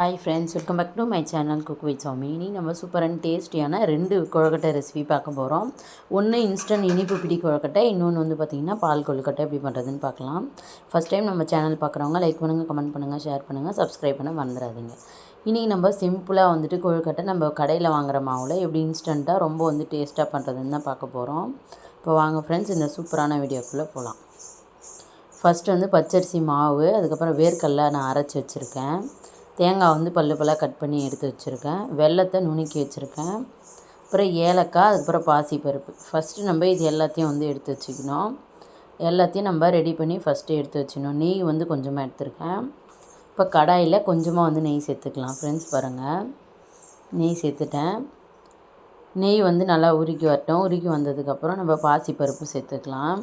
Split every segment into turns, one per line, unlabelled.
Hi friends welcome back to my channel cook with Sami இனி நம்ம super and டேஸ்டியான ரெண்டு கொழுக்கட்டை ரெசிபி பார்க்க போகிறோம் ஒன்று இன்ஸ்டன்ட் இனிப்பு பிடி கொழுக்கட்டை இன்னொன்று வந்து பார்த்திங்கன்னா பால் கொழுக்கட்டை. எப்படி பண்ணுறதுன்னு பார்க்கலாம். ஃபஸ்ட் டைம் நம்ம சேனல் பார்க்குறவங்க லைக் பண்ணுங்கள் கமெண்ட் பண்ணுங்கள் ஷேர் பண்ணுங்கள் சப்ஸ்கிரைப் பண்ண மறந்துடாதீங்க. இனி நம்ம சிம்பிளாக வந்துட்டு கொழுக்கட்டை நம்ம கடையில் வாங்குற மாவில் எப்படி இன்ஸ்டண்ட்டாக ரொம்ப வந்து டேஸ்ட்டாக பண்ணுறதுன்னு தான் பார்க்க போகிறோம் இப்போ வாங்க ஃப்ரெண்ட்ஸ் இந்த சூப்பரான வீடியோக்குள்ளே போகலாம் ஃபஸ்ட்டு வந்து பச்சரிசி மாவு அதுக்கப்புறம் வேர்க்கடலை நான் அரைச்சி வச்சுருக்கேன். தேங்காய் வந்து பல்லு பல்லாக கட் பண்ணி எடுத்து வச்சுருக்கேன். வெள்ளத்தை நுணுக்கி வச்சுருக்கேன். அப்புறம் ஏலக்காய் அதுக்கப்புறம் பாசிப்பருப்பு. ஃபஸ்ட்டு நம்ம இது எல்லாத்தையும் வந்து எடுத்து வச்சுக்கணும். எல்லாத்தையும் நம்ம ரெடி பண்ணி ஃபஸ்ட்டு எடுத்து வச்சுக்கணும். நெய் வந்து கொஞ்சமாக எடுத்துருக்கேன். இப்போ கடாயில் கொஞ்சமாக வந்து நெய் சேர்த்துக்கலாம். ஃப்ரெண்ட்ஸ் பாருங்கள் நெய் சேர்த்துட்டேன். நெய் வந்து நல்லா உருக்கி வரட்டும். உருக்கி வந்ததுக்கப்புறம் நம்ம பாசிப்பருப்பு சேர்த்துக்கலாம்.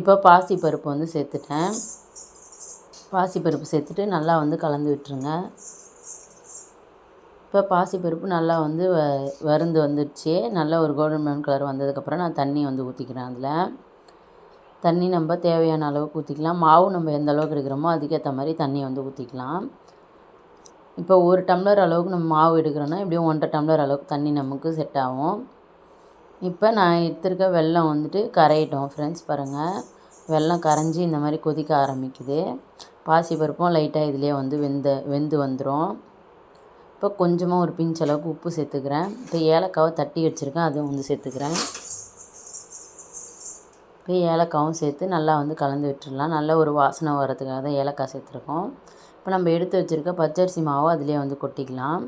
இப்போ பாசிப்பருப்பு வந்து சேர்த்துட்டேன். பாசிப்பருப்பு சேர்த்துட்டு நல்லா வந்து கலந்து விட்டுருங்க. இப்போ பாசிப்பருப்பு நல்லா வந்து வ வறுந்து வந்துடுச்சு. நல்லா ஒரு கோல்டன் ப்ரௌன் கலர் வந்ததுக்கப்புறம் நான் தண்ணி வந்து ஊற்றிக்கிறேன் அதில். தண்ணி நம்ம தேவையான அளவுக்கு ஊற்றிக்கலாம் மாவு நம்ம எந்த அளவுக்கு எடுக்கிறோமோ அதுக்கேற்ற மாதிரி தண்ணி வந்து ஊற்றிக்கலாம் இப்போ ஒரு டம்ளர் அளவுக்கு நம்ம மாவு எடுக்கிறோன்னா எப்படியும் ஒன்றரை டம்ளர் அளவுக்கு தண்ணி நமக்கு செட் ஆகும். இப்போ நான் எடுத்துருக்க வெல்லம் வந்துட்டு கரையிட்டோம் ஃப்ரெண்ட்ஸ் பாருங்கள் வெல்லம் கரைஞ்சி இந்த மாதிரி கொதிக்க ஆரம்பிக்குது. பாசி பருப்பும் லைட்டாக இதிலே வந்து வெந்த வெந்து வந்துடும் இப்போ கொஞ்சமாக ஒரு பிஞ்ச் அளவுக்கு உப்பு சேர்த்துக்கிறேன். இப்போ ஏலக்காவை தட்டி வச்சுருக்கேன் அதுவும் வந்து சேர்த்துக்கிறேன். இப்போ ஏலக்காவும் சேர்த்து நல்லா வந்து கலந்து விட்டுடலாம். நல்ல ஒரு வாசனை வரதுக்காக தான் ஏலக்காய் சேர்த்துருக்கோம். இப்போ நம்ம எடுத்து வச்சுருக்க பச்சரிசி மாவை அதிலே வந்து கொட்டிக்கலாம்.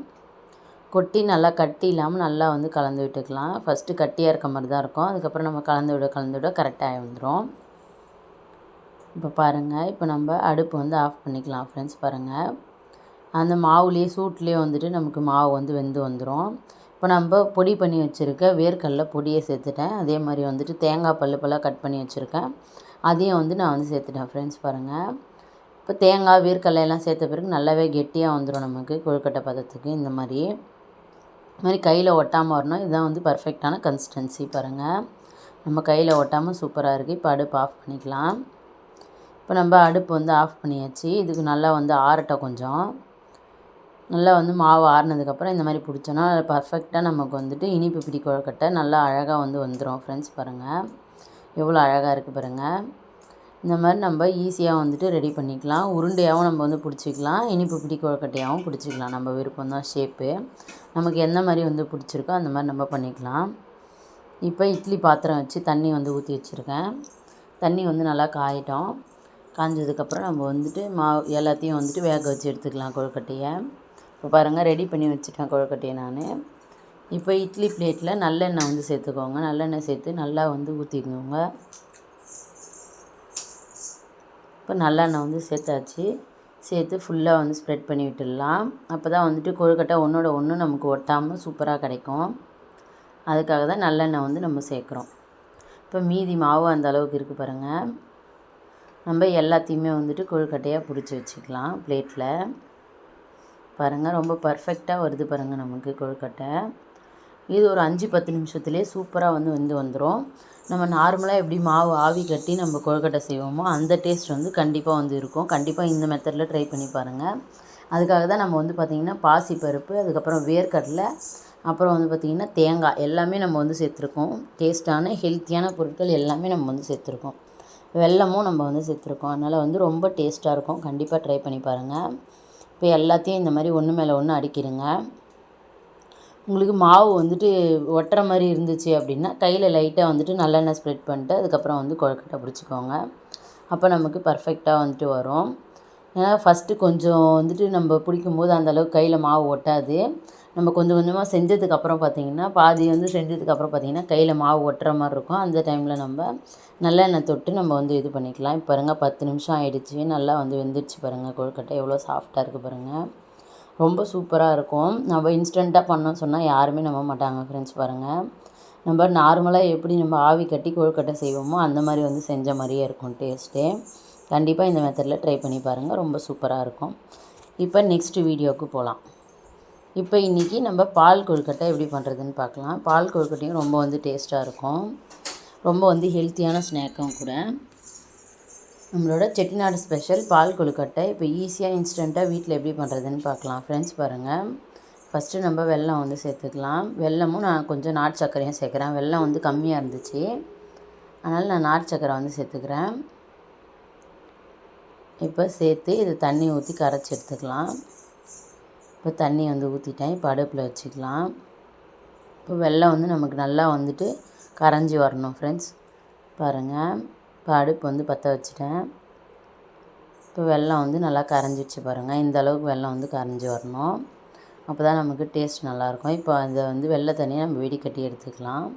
கொட்டி நல்லா கட்டி இல்லாமல் நல்லா வந்து கலந்து விட்டுக்கலாம். ஃபஸ்ட்டு கட்டியாக இருக்க மாதிரி தான் இருக்கும். அதுக்கப்புறம் நம்ம கலந்து விட கலந்து விட கரெக்டாக வந்துடும் இப்போ பாருங்கள் இப்போ நம்ம அடுப்பு வந்து ஆஃப் பண்ணிக்கலாம் ஃப்ரெண்ட்ஸ் பாருங்கள் அந்த மாவுலேயே சூட்லேயே வந்துட்டு நமக்கு மாவு வந்து வெந்து வந்துடும் இப்போ நம்ம பொடி பண்ணி வச்சுருக்க வேர்க்கடல பொடியை சேர்த்துட்டேன். அதே மாதிரி வந்துட்டு தேங்காய் பல்லு பல்லாக கட் பண்ணி வச்சுருக்கேன். அதையும் வந்து நான் வந்து சேர்த்துட்டேன் ஃப்ரெண்ட்ஸ் பாருங்கள் இப்போ தேங்காய் வேர்க்கடலை எல்லாம் சேர்த்த பிறகு நல்லாவே கெட்டியாக வந்துடும் நமக்கு கொழுக்கட்டை பதத்துக்கு. இந்த மாதிரி. இது மாதிரி கையில் ஒட்டாமல் வரணும். இதுதான் வந்து பர்ஃபெக்டான கன்சிஸ்டன்சி பாருங்கள் நம்ம கையில் ஒட்டாமல் சூப்பராக இருக்குது இப்போ அடுப்பு ஆஃப் பண்ணிக்கலாம். இப்போ நம்ம அடுப்பு வந்து ஆஃப் பண்ணியாச்சு. இதுக்கு நல்லா வந்து ஆறட்டும் கொஞ்சம். நல்லா வந்து மாவு ஆறுனதுக்கப்புறம் இந்த மாதிரி பிடிச்சோன்னா பர்ஃபெக்டாக நமக்கு வந்துட்டு இனிப்பு பிடி கொழுக்கட்டை நல்லா அழகாக வந்து வந்துடும் ஃப்ரெண்ட்ஸ் பாருங்கள் எவ்வளோ அழகாக இருக்குது பாருங்கள் இந்த மாதிரி நம்ம ஈஸியாக வந்துட்டு ரெடி பண்ணிக்கலாம். உருண்டையாகவும் நம்ம வந்து பிடிச்சிக்கலாம். இனிப்பு பிடி கொழுக்கட்டையாகவும் பிடிச்சிக்கலாம். நம்ம விருப்பம் தான் ஷேப்பு நமக்கு எந்த மாதிரி வந்து பிடிச்சிருக்கோ அந்த மாதிரி நம்ம பண்ணிக்கலாம். இப்போ இட்லி பாத்திரம் வச்சு தண்ணி வந்து ஊற்றி வச்சுருக்கேன். தண்ணி வந்து நல்லா காயிட்டோம். காஞ்சதுக்கப்புறம் நம்ம வந்துட்டு மாவு எல்லாத்தையும் வந்துட்டு வேக வச்சு எடுத்துக்கலாம் கொழுக்கட்டையை. இப்போ பாருங்கள் ரெடி பண்ணி வச்சுட்டேன் கொழுக்கட்டையை நான். இப்போ இட்லி பிளேட்டில் நல்லெண்ணெய் வந்து சேர்த்துக்கோங்க. நல்லெண்ணெய் சேர்த்து நல்லா வந்து ஊற்றிக்கோங்க இப்போ நல்லெண்ணெய் வந்து சேர்த்தாச்சு. சேர்த்து ஃபுல்லாக வந்து ஸ்ப்ரெட் பண்ணி விட்டுடலாம். அப்போ தான் வந்துட்டு கொழுக்கட்டை ஒன்றோட ஒன்று நமக்கு ஒட்டாமல் சூப்பராக கிடைக்கும். அதுக்காக தான் நல்லெண்ணெய் வந்து நம்ம சேர்க்குறோம். இப்போ மீதி மாவு அந்த அளவுக்கு இருக்குது பாருங்கள் நம்ம எல்லாத்தையுமே வந்துட்டு கொழுக்கட்டையாக பிடிச்சி வச்சுக்கலாம் பிளேட்டில் பாருங்கள் ரொம்ப பர்ஃபெக்டாக வருது பாருங்கள் நமக்கு கொழுக்கட்டை. இது ஒரு அஞ்சு பத்து நிமிஷத்துலேயே சூப்பராக வந்து வந்து வந்துடும் நம்ம நார்மலாக எப்படி மாவு ஆவி கட்டி நம்ம கொழுக்கட்டை செய்வோமோ அந்த டேஸ்ட் வந்து கண்டிப்பாக வந்து இருக்கும். கண்டிப்பாக இந்த மெத்தடில் ட்ரை பண்ணி பாருங்கள் அதுக்காக தான் நம்ம வந்து பார்த்திங்கன்னா பாசிப்பருப்பு அதுக்கப்புறம் வேர்க்கடலை அப்புறம் வந்து பார்த்திங்கன்னா தேங்காய் எல்லாமே நம்ம வந்து சேர்த்துருக்கோம். டேஸ்ட்டான ஹெல்த்தியான பொருட்கள் எல்லாமே நம்ம வந்து சேர்த்துருக்கோம். வெல்லமும் நம்ம வந்து சேர்த்துருக்கோம். அதனால் வந்து ரொம்ப டேஸ்ட்டாக இருக்கும். கண்டிப்பாக ட்ரை பண்ணி பாருங்கள் இப்போ எல்லாத்தையும் இந்த மாதிரி ஒன்று மேலே ஒன்று அடிக்கிடுங்க உங்களுக்கு மாவு வந்துட்டு ஒட்டுற மாதிரி இருந்துச்சு அப்படின்னா கையில் லைட்டாக வந்துட்டு நல்லெண்ணெய் ஸ்ப்ரெட் பண்ணிட்டு அதுக்கப்புறம் வந்து கொழுக்கட்டை பிடிச்சிக்கோங்க. அப்போ நமக்கு பர்ஃபெக்டாக வந்துட்டு வரும். ஏன்னா ஃபஸ்ட்டு கொஞ்சம் வந்துட்டு நம்ம பிடிக்கும்போது அந்தளவுக்கு கையில் மாவு ஒட்டாது. நம்ம கொஞ்சம் கொஞ்சமாக செஞ்சதுக்கப்புறம் பார்த்திங்கன்னா பாதி வந்து செஞ்சதுக்கப்புறம் பார்த்திங்கன்னா கையில் மாவு ஒட்டுற மாதிரி இருக்கும். அந்த டைமில் நம்ம நல்லெண்ணெய் தொட்டு நம்ம வந்து இது பண்ணிக்கலாம். இப்போ பாருங்கள் பத்து நிமிஷம் ஆகிடுச்சு நல்லா வந்து வெந்துடுச்சு பாருங்கள் கொழுக்கட்டை எவ்வளோ சாஃப்டாக இருக்குது பாருங்கள் ரொம்ப சூப்பராக இருக்கும். நம்ம இன்ஸ்டண்ட்டாக பண்ணோம் சொன்னால் யாருமே நம்ப மாட்டாங்க ஃப்ரெண்ட்ஸ் பாருங்கள் நம்ம நார்மலாக எப்படி நம்ம ஆவி கட்டி கொழுக்கட்டை செய்வோமோ அந்த மாதிரி வந்து செஞ்ச மாதிரியே இருக்கும் டேஸ்ட்டே கண்டிப்பாக இந்த மெத்தடில் ட்ரை பண்ணி பாருங்கள் ரொம்ப சூப்பராக இருக்கும். இப்போ நெக்ஸ்ட் வீடியோவுக்கு போகலாம் இப்போ இன்றைக்கி நம்ம பால் கொழுக்கட்டை எப்படி பண்ணுறதுன்னு பார்க்கலாம். பால் கொழுக்கட்டையும் ரொம்ப வந்து டேஸ்ட்டாக இருக்கும். ரொம்ப வந்து ஹெல்த்தியான ஸ்நாக்கும் கூட. நம்மளோட செட்டிநாடு ஸ்பெஷல் பால் கொழுக்கட்டை இப்போ ஈஸியாக இன்ஸ்டண்ட்டாக வீட்டில் எப்படி பண்ணுறதுன்னு பார்க்கலாம். ஃப்ரெண்ட்ஸ் பாருங்கள் ஃபஸ்ட்டு நம்ம வெல்லம் வந்து சேர்த்துக்கலாம். வெல்லமும் நான் கொஞ்சம் நாட்டு சர்க்கரையும் சேர்க்குறேன். வெல்லம் வந்து கம்மியாக இருந்துச்சு. அதனால் நான் நாட்டு சர்க்கரை வந்து சேர்த்துக்கிறேன். இப்போ சேர்த்து இது தண்ணி ஊற்றி கரைச்சி எடுத்துக்கலாம். இப்போ தண்ணி வந்து ஊற்றிட்டேன் இப்போ அடுப்பில் வச்சுக்கலாம். இப்போ வெள்ளம் வந்து நமக்கு நல்லா வந்துட்டு கரைஞ்சி வரணும் ஃப்ரெண்ட்ஸ் பாருங்கள் இப்போ அடுப்பு வந்து பற்ற வச்சுட்டேன். இப்போ வெள்ளம் வந்து நல்லா கரைஞ்சிடுச்சு பாருங்கள் இந்த அளவுக்கு வெள்ளம் வந்து கரைஞ்சி வரணும். அப்போ தான் நமக்கு டேஸ்ட் நல்லாயிருக்கும். இப்போ அதை வந்து வெள்ளை தண்ணியை நம்ம வெடிக்கட்டி எடுத்துக்கலாம்.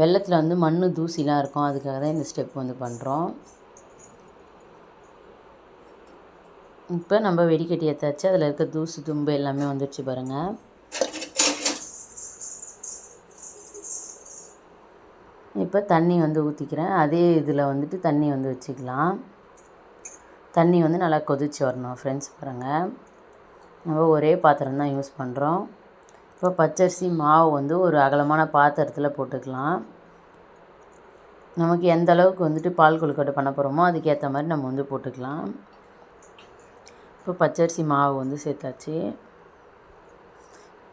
வெள்ளத்தில் வந்து மண் தூசிலாம் இருக்கும். அதுக்காக தான் இந்த ஸ்டெப் வந்து பண்ணுறோம் இப்போ நம்ம வெடிக்கட்டி ஏற்றாச்சு அதில் இருக்க தூசு தும்பு எல்லாமே வந்துடுச்சு பாருங்கள் இப்போ தண்ணி வந்து ஊற்றிக்கிறேன் அதே இதில் வந்துட்டு தண்ணி வந்து வச்சுக்கலாம். தண்ணி வந்து நல்லா கொதிச்சு வரணும் ஃப்ரெண்ட்ஸ் பாருங்கள் நம்ம ஒரே பாத்திரம் தான் யூஸ் பண்ணுறோம் இப்போ பச்சரிசி மாவு வந்து ஒரு அகலமான பாத்திரத்தில் போட்டுக்கலாம். நமக்கு எந்த அளவுக்கு வந்துட்டு பால் கொழுக்கட்டை பண்ண போகிறோமோ அதுக்கேற்ற மாதிரி நம்ம வந்து போட்டுக்கலாம். இப்போ பச்சரிசி மாவு வந்து சேர்த்தாச்சு.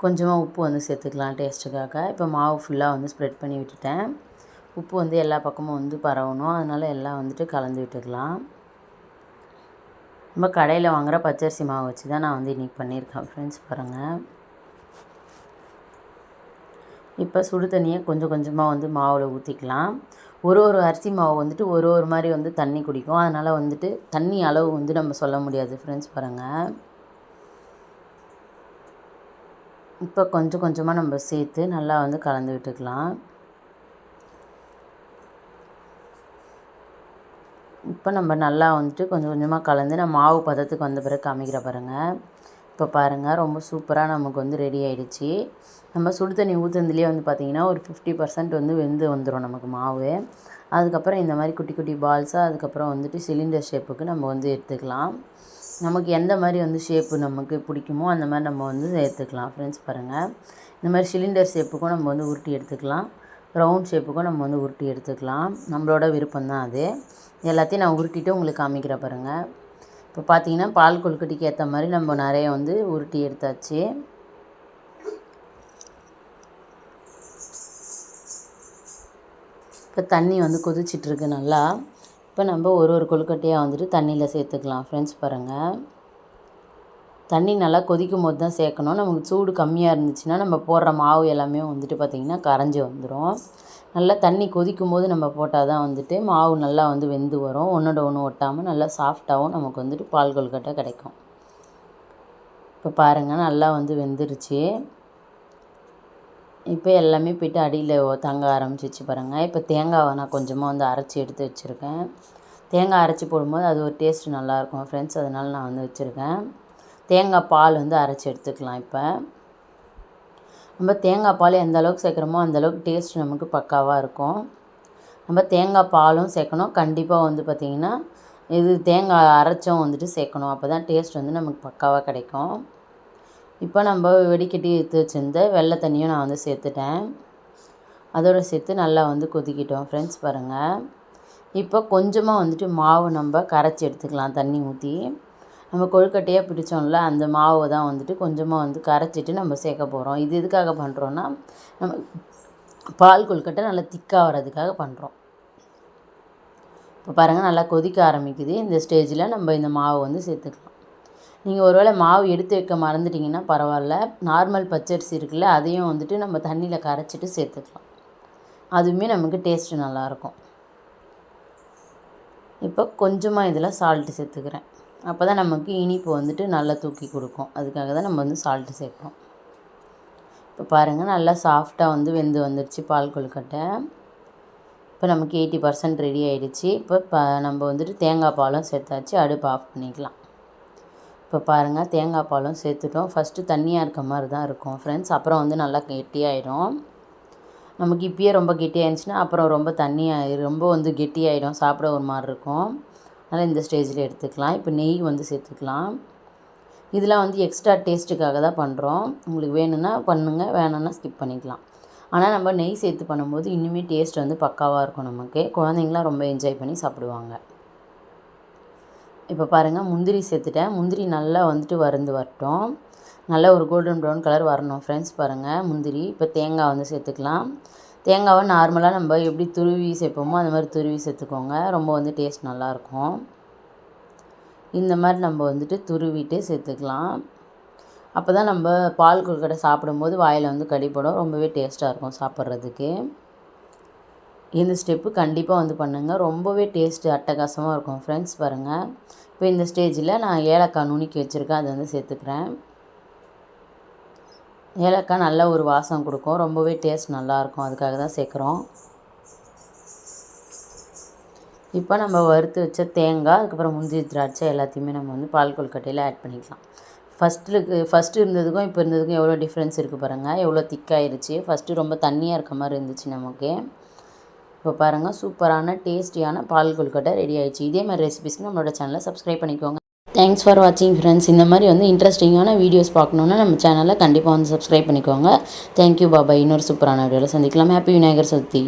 கொஞ்சமாக உப்பு வந்து சேர்த்துக்கலாம் டேஸ்ட்டுக்காக. இப்போ மாவு ஃபுல்லாக வந்து ஸ்ப்ரெட் பண்ணி விட்டுட்டேன். உப்பு வந்து எல்லா பக்கமும் வந்து பரவணும். அதனால் எல்லாம் வந்துட்டு கலந்து விட்டுக்கலாம். நம்ம கடையில் வாங்குகிற பச்சரிசி மாவு வச்சு தான் நான் வந்து இன்றைக்கி பண்ணியிருக்கேன் ஃப்ரெண்ட்ஸ் பாருங்கள் இப்போ சுடு தண்ணியை கொஞ்சம் கொஞ்சமாக வந்து மாவில் ஊற்றிக்கலாம் ஒரு ஒரு அரிசி மாவு வந்துட்டு ஒரு ஒரு மாதிரி வந்து தண்ணி குடிக்கும். அதனால் வந்துட்டு தண்ணி அளவு வந்து நம்ம சொல்ல முடியாது ஃப்ரெண்ட்ஸ் பாருங்கள் இப்போ கொஞ்சம் கொஞ்சமாக நம்ம சேர்த்து நல்லா வந்து கலந்து விட்டுக்கலாம். இப்போ நம்ம நல்லா வந்துட்டு கொஞ்சம் கொஞ்சமாக கலந்து நம்ம மாவு பதத்துக்கு வந்த பிறகு காமிக்கிற பாருங்கள் இப்போ பாருங்கள் ரொம்ப சூப்பராக நமக்கு வந்து ரெடி ஆகிடுச்சி நம்ம சுடு தண்ணி ஊற்றுனதுலேயே வந்து பார்த்திங்கன்னா ஒரு ஃபிஃப்டி பர்சன்ட் வந்து வெந்து வந்துடும் நமக்கு மாவு. அதுக்கப்புறம் இந்த மாதிரி குட்டி குட்டி பால்ஸாக அதுக்கப்புறம் வந்துட்டு சிலிண்டர் ஷேப்புக்கு நம்ம வந்து எடுத்துக்கலாம். நமக்கு எந்த மாதிரி வந்து ஷேப்பு நமக்கு பிடிக்குமோ அந்த மாதிரி நம்ம வந்து எடுத்துக்கலாம் ஃப்ரெண்ட்ஸ் பாருங்கள் இந்த மாதிரி சிலிண்டர் ஷேப்புக்கும் நம்ம வந்து உருட்டி எடுத்துக்கலாம். ரவுண்ட் ஷேப்புக்கும் நம்ம வந்து உருட்டி எடுத்துக்கலாம். நம்மளோட விருப்பம் தான் அது. எல்லாத்தையும் நான் உருட்டிட்டு உங்களுக்கு காமிக்கிற பாருங்கள் இப்போ பார்த்தீங்கன்னா பால் கொழுக்கட்டைக்கு ஏற்ற மாதிரி நம்ம நிறைய வந்து உருட்டி எடுத்தாச்சு. இப்போ தண்ணி வந்து கொதிச்சிட்ருக்கு நல்லா. இப்போ நம்ம ஒரு ஒரு கொழுக்கட்டையாக வந்துட்டு தண்ணியில் சேர்த்துக்கலாம். ஃப்ரெண்ட்ஸ் பாருங்கள் தண்ணி நல்லா கொதிக்கும் போது தான் சேர்க்கணும். நமக்கு சூடு கம்மியாக இருந்துச்சுன்னா நம்ம போடுற மாவு எல்லாமே வந்துட்டு பார்த்திங்கன்னா கரைஞ்சி வந்துடும் நல்லா தண்ணி கொதிக்கும் போது நம்ம போட்டால் தான் வந்துட்டு மாவு நல்லா வந்து வெந்து வரும். ஒன்றோட ஒன்று ஒட்டாமல் நல்லா சாஃப்டாகவும் நமக்கு வந்துட்டு பால் கொல்கட்டை கிடைக்கும். இப்போ பாருங்கள் நல்லா வந்து வெந்துருச்சு. இப்போ எல்லாமே போய்ட்டு அடியில் தங்க ஆரம்பிச்சிச்சு பாருங்கள் இப்போ தேங்காவை நான் கொஞ்சமாக வந்து அரைச்சி எடுத்து வச்சுருக்கேன். தேங்காய் அரைச்சி போடும்போது அது ஒரு டேஸ்ட் நல்லாயிருக்கும் ஃப்ரெண்ட்ஸ் அதனால் நான் வந்து வச்சுருக்கேன். தேங்காய் பால் வந்து அரைச்சி எடுத்துக்கலாம் இப்போ. நம்ம தேங்காய் பால் எந்த அளவுக்கு சேர்க்குறோமோ அந்தளவுக்கு டேஸ்ட் நமக்கு பக்காவாக இருக்கும். நம்ம தேங்காய் பாலும் சேர்க்கணும். கண்டிப்பாக வந்து பார்த்திங்கன்னா இது தேங்காய் அரைச்சும் வந்துட்டு சேர்க்கணும். அப்போ தான் டேஸ்ட் வந்து நமக்கு பக்காவாக கிடைக்கும். இப்போ நம்ம வெடிக்கட்டி எடுத்து வச்சுருந்த வெள்ளை தண்ணியும் நான் வந்து சேர்த்துட்டேன். அதோடு சேர்த்து நல்லா வந்து கொதிக்கிட்டோம் ஃப்ரெண்ட்ஸ் பாருங்கள் இப்போ கொஞ்சமாக வந்துட்டு மாவு நம்ம கரைச்சி எடுத்துக்கலாம் தண்ணி ஊற்றி நம்ம கொழுக்கட்டையாக பிடித்தோம்ல அந்த மாவை தான் வந்துட்டு கொஞ்சமாக வந்து கரைச்சிட்டு நம்ம சேர்க்க போகிறோம் இது எதுக்காக பண்ணுறோன்னா நம்ம பால் கொழுக்கட்டை நல்லா திக்காக வர்றதுக்காக பண்ணுறோம் இப்போ பாருங்கள் நல்லா கொதிக்க ஆரம்பிக்குது. இந்த ஸ்டேஜில் நம்ம இந்த மாவை வந்து சேர்த்துக்கலாம். நீங்கள் ஒருவேளை மாவு எடுத்து வைக்க மறந்துட்டிங்கன்னா பரவாயில்ல. நார்மல் பச்சரிசி இருக்குல்ல அதையும் வந்துட்டு நம்ம தண்ணியில் கரைச்சிட்டு சேர்த்துக்கலாம். அதுவுமே நமக்கு டேஸ்ட்டு நல்லாயிருக்கும் இப்போ கொஞ்சமாக இதில் சால்ட்டு சேர்த்துக்கிறேன். அப்போ தான் நமக்கு இனிப்பு வந்துட்டு நல்லா தூக்கி கொடுக்கும். அதுக்காக தான் நம்ம வந்து சால்ட்டு சேர்ப்போம். இப்போ பாருங்கள் நல்லா சாஃப்டாக வந்து வெந்து வந்துடுச்சு பால் கொழுக்கட்டை. இப்போ நமக்கு எயிட்டி பர்சன்ட் ரெடி ஆகிடுச்சு இப்போ ப நம்ம வந்துட்டு தேங்காய் பாலும் சேர்த்தாச்சு. அடுப்பு ஆஃப் பண்ணிக்கலாம். இப்போ பாருங்கள் தேங்காய் பாலும் சேர்த்துட்டோம். ஃபஸ்ட்டு தண்ணியாக இருக்க மாதிரி தான் இருக்கும். ஃப்ரெண்ட்ஸ் அப்புறம் வந்து நல்லா கெட்டியாயிடும். நமக்கு இப்பயே ரொம்ப கெட்டியாக இருந்துச்சுன்னா அப்புறம் ரொம்ப தண்ணியாக ரொம்ப வந்து கெட்டியாயிடும். சாப்பிட ஒரு மாதிரி இருக்கும். அதனால் இந்த ஸ்டேஜில் எடுத்துக்கலாம். இப்போ நெய் வந்து சேர்த்துக்கலாம். இதெல்லாம் வந்து எக்ஸ்ட்ரா டேஸ்ட்டுக்காக தான் பண்ணுறோம் உங்களுக்கு வேணும்னா பண்ணுங்கள் வேணும்னா ஸ்கிப் பண்ணிக்கலாம். ஆனால் நம்ம நெய் சேர்த்து பண்ணும்போது இன்னுமே டேஸ்ட் வந்து பக்காவாக இருக்கும் நமக்கு. குழந்தைங்களாம் ரொம்ப என்ஜாய் பண்ணி சாப்பிடுவாங்க. இப்போ பாருங்கள் முந்திரி சேர்த்துட்டேன். முந்திரி நல்லா வந்துட்டு வறுந்து வரட்டும். நல்லா ஒரு கோல்டன் ப்ரௌன் கலர் வரணும் ஃப்ரெண்ட்ஸ் பாருங்கள் முந்திரி. இப்போ தேங்காய் வந்து சேர்த்துக்கலாம். தேங்காவை நார்மலாக நம்ம எப்படி துருவி சேர்ப்போமோ அந்த மாதிரி துருவி சேர்த்துக்கோங்க. ரொம்ப வந்து டேஸ்ட் நல்லாயிருக்கும். இந்த மாதிரி நம்ம வந்துட்டு துருவிட்டு சேர்த்துக்கலாம். அப்போ தான் நம்ம பால் கொழுக்கட்டை சாப்பிடும்போது வாயில் வந்து கடிப்படும் ரொம்பவே டேஸ்ட்டாக இருக்கும் சாப்பிட்றதுக்கு. இந்த ஸ்டெப்பு கண்டிப்பாக வந்து பண்ணுங்கள் ரொம்பவே டேஸ்ட்டு அட்டகாசமாக இருக்கும். ஃப்ரெண்ட்ஸ் பாருங்கள் இப்போ இந்த ஸ்டேஜில் நான் ஏலக்காய் நுணுக்கி வச்சுருக்கேன். அதை வந்து சேர்த்துக்கிறேன். ஏலக்காய் நல்ல ஒரு வாசம் கொடுக்கும். ரொம்பவே டேஸ்ட் நல்லாயிருக்கும். அதுக்காக தான் சேர்க்குறோம். இப்போ நம்ம வறுத்து வச்ச தேங்காய் அதுக்கப்புறம் முந்திரி திராட்சை எல்லாத்தையுமே நம்ம வந்து பால் கொழுக்கட்டையில் ஆட் பண்ணிக்கலாம். ஃபஸ்ட்டு ஃபஸ்ட்டு இருந்ததுக்கும் இப்போ இருந்ததுக்கும் எவ்வளோ டிஃப்ரென்ஸ் இருக்குது பாருங்கள் எவ்வளோ திக்காயிருச்சு ஃபஸ்ட்டு ரொம்ப தண்ணியாக இருக்க மாதிரி இருந்துச்சு நமக்கு. இப்போ பாருங்கள் சூப்பரான டேஸ்டியான பால் கொழுக்கட்டை ரெடி ஆயிடுச்சு. இதே மாதிரி ரெசிபிஸ்க்கு நம்மளோட சேனலை சப்ஸ்கிரைப் பண்ணிக்கோங்க. தேங்க்ஸ் ஃபார் வாட்சிங் ஃப்ரெண்ட்ஸ் இந்த மாதிரி வந்து இன்ட்ரெஸ்டிங்கான வீடியோஸ் பார்க்கணுன்னா நம்ம சேனலை கண்டிப்பாக வந்து சப்ஸ்கிரைப் பண்ணிக்கோங்க. தேங்க்யூ பாபா இன்னொரு சூப்பரான வீடியோவில் சந்திக்கலாம். ஹாப்பி விநாயகர் சதுர்த்தி